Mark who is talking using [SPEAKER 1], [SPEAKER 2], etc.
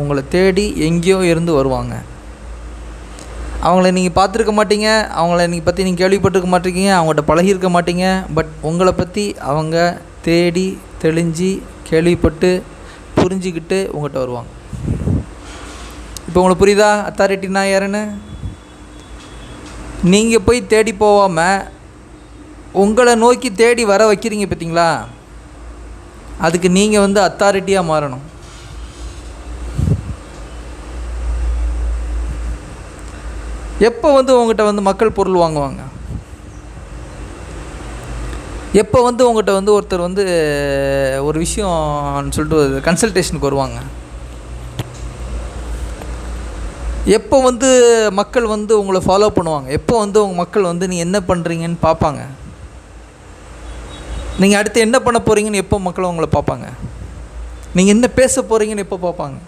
[SPEAKER 1] உங்களை தேடி எங்கேயோ இருந்து வருவாங்க. அவங்கள நீங்கள் பார்த்துருக்க மாட்டீங்க. அவங்கள நீங்கள் பற்றி நீங்கள் கேள்விப்பட்டிருக்க மாட்டீங்க. அவங்கள்ட்ட பழகியிருக்க மாட்டீங்க. பட் உங்களை பற்றி அவங்க தேடி தெளிஞ்சு கேள்விப்பட்டு புரிஞ்சுக்கிட்டு உங்கள்கிட்ட வருவாங்க. இப்போ உங்களுக்கு புரியுதா? அத்தாரிட்டினா யாருன்னு? நீங்கள் போய் தேடி போகாமல் உங்களை நோக்கி தேடி வர வைக்கிறீங்க பார்த்தீங்களா? அதுக்கு நீங்கள் வந்து அத்தாரிட்டியாக மாறணும். எப்போ வந்து உங்கள்கிட்ட வந்து மக்கள் பொருள் வாங்குவாங்க? எப்போ வந்து உங்கள்கிட்ட வந்து ஒருத்தர் வந்து ஒரு விஷயம்னு சொல்லிட்டு கன்சல்டேஷனுக்கு வருவாங்க? எப்போ வந்து மக்கள் வந்து உங்களை ஃபாலோ பண்ணுவாங்க? எப்போ வந்து உங்கள் மக்கள் வந்து நீ என்ன பண்ணுறீங்கன்னு பார்ப்பாங்க? நீங்கள் அடுத்து என்ன பண்ண போகிறீங்கன்னு எப்போ மக்கள் உங்களை பார்ப்பாங்க? நீங்கள் என்ன பேச போகிறீங்கன்னு எப்போ பார்ப்பாங்க?